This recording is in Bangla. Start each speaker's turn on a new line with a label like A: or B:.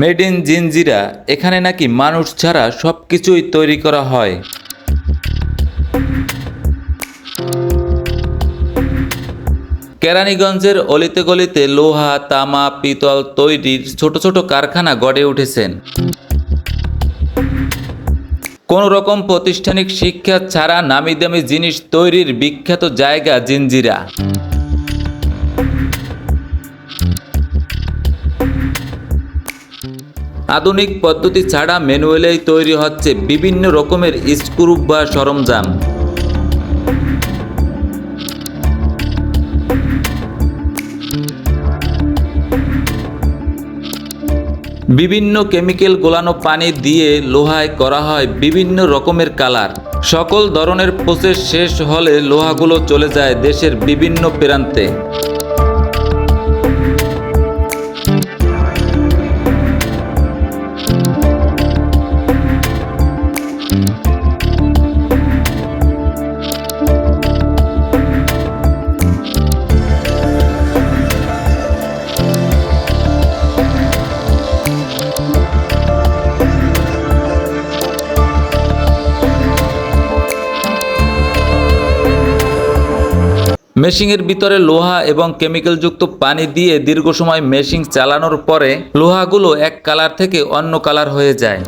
A: মেড ইন জিনজিরা এখানে নাকি মানুষ ছাড়া সব কিছুই তৈরি করা হয়। কেরানীগঞ্জের অলিতে গলিতে লোহা, তামা, পিতল তৈরির ছোট ছোট কারখানা গড়ে উঠেছেন। কোনো রকম প্রাতিষ্ঠানিক শিক্ষা ছাড়া নামি দামি জিনিস তৈরির বিখ্যাত জায়গা জিনজিরা। আধুনিক পদ্ধতি ছাড়া ম্যানুয়ালেই তৈরি হচ্ছে বিভিন্ন রকমের স্ক্রুপ বা সরঞ্জাম। বিভিন্ন কেমিক্যাল গোলানো পানি দিয়ে লোহায় করা হয় বিভিন্ন রকমের কালার। সকল ধরনের প্রসেস শেষ হলে লোহাগুলো চলে যায় দেশের বিভিন্ন প্রান্তে। মেশিংয়ের ভিতরে লোহা এবং কেমিক্যালযুক্ত পানি দিয়ে দীর্ঘ সময় মেশিং চালানোর পরে লোহাগুলো এক কালার থেকে অন্য কালার হয়ে যায়।